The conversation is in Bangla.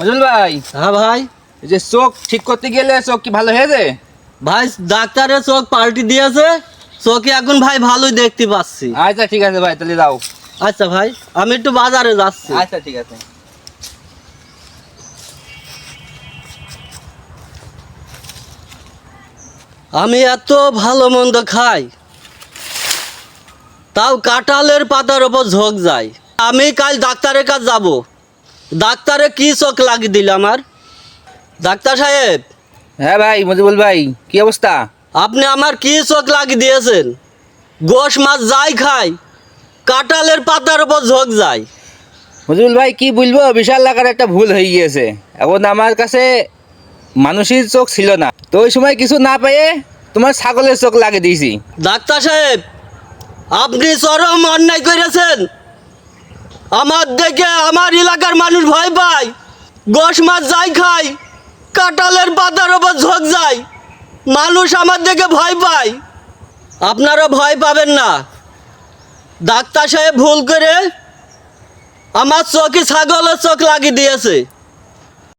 মজুল ভাই। হ্যাঁ ভাই। এই যে চোখ ঠিক করতে গেলে চোখ কি ভালো হয়েছে ভাই ডাক্তারের চোখ পাল্টি দিয়েছে। চোখে এখন ভাই ভালোই দেখতে পাচ্ছি। আচ্ছা ঠিক আছে ভাই তাহলে যাও। আচ্ছা ভাই আমি একটু বাজারে যাচ্ছি। আচ্ছা ঠিক আছে। আমি এত ভালো মন্দ খাই। তাও কাঁঠালের পাতার ওপর ঝোঁক যায়। আমি কাল ডাক্তারের কাছে যাব। ডাক্তারে কি চোখ লাগিয়ে দিল আমার? ডাক্তার সাহেব। হ্যাঁ ভাই মজিবুল ভাই কি অবস্থা? আপনি আমার কি চোখ লাগিয়ে দিয়েছেন? গোশ মাছ যাই খাই কাঁঠালের পাতার ওপর ঝোঁক যায়। মজিবুল ভাই কি বলব বিশাল আকার একটা ভুল হয়ে গিয়েছে। এখন আমার কাছে মানুষের চোখ ছিল না। তো ওই সময় কিছু না পেয়ে তোমার ছাগলের চোখ লাগিয়ে দিয়েছি। ডাক্তার সাহেব আপনি চরম অন্যায় করেছেন। আমার দেখে আমার এলাকার মানুষ ভয় পায়। গোস মাছ যাই খাই কাঁঠালের পাতার ওপর ঝোঁক যায়। মানুষ আমার দেখে ভয় পায়। আপনারা ভয় পাবেন না। ডাক্তার সাহেব ভুল করে আমার চোখে ছাগলের চোখ লাগিয়ে দিয়েছে।